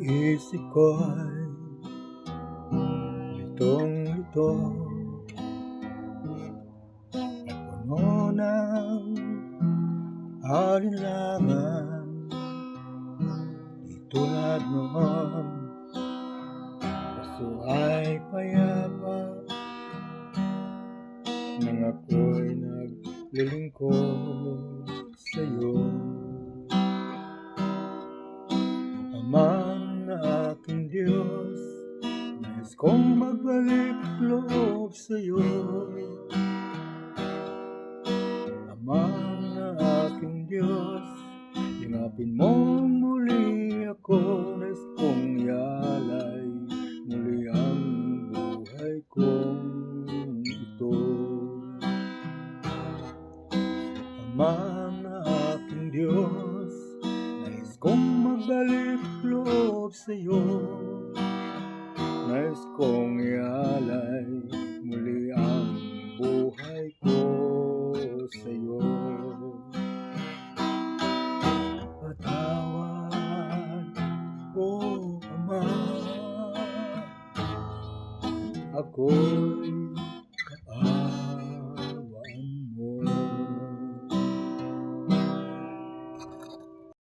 isip ko'y litong-lito At puno ng alinlangan Di tulad noon. Puso ay payapa Nang ako'y naglilingkod Diyos Nais kong magbalik loob sa'yo. Ama na aking Diyos Ingapin mo muli ako. Nais kong ialay Muli ang buhay kong ito. Ama na aking Diyos Nais kong magbalik loob sa'yo. Nais kong ialay muli ang buhay ko sa'yo. Patawad po, Ama Ako'y